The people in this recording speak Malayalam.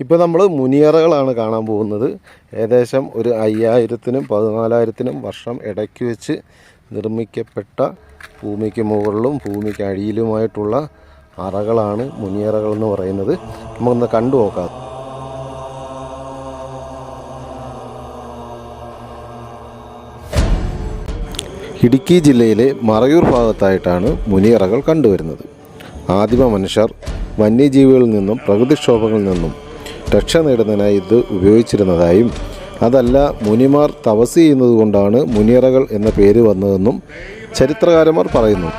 ഇപ്പോൾ നമ്മൾ മുനിയറകളാണ് കാണാൻ പോകുന്നത്. ഏകദേശം ഒരു അയ്യായിരത്തിനും പതിനാലായിരത്തിനും വർഷം ഇടയ്ക്ക് വെച്ച് നിർമ്മിക്കപ്പെട്ട ഭൂമിക്ക് മുകളിലും ഭൂമിക്ക് അടിയിലുമായിട്ടുള്ള അറകളാണ് മുനിയറകൾ എന്ന് പറയുന്നത്. നമുക്കൊന്ന് കണ്ടു നോക്കാം. ഇടുക്കി ജില്ലയിലെ മറയൂർ ഭാഗത്തായിട്ടാണ് മുനിയറകൾ കണ്ടുവരുന്നത്. ആദിമ മനുഷ്യർ വന്യജീവികളിൽ നിന്നും പ്രകൃതിക്ഷോഭങ്ങളിൽ നിന്നും രക്ഷ നേടുന്നതിനായി ഇത് ഉപയോഗിച്ചിരുന്നതായും അതല്ല മുനിമാർ തപസ് ചെയ്യുന്നത് കൊണ്ടാണ് മുനിയറകൾ എന്ന പേര് വന്നതെന്നും ചരിത്രകാരന്മാർ പറയുന്നു.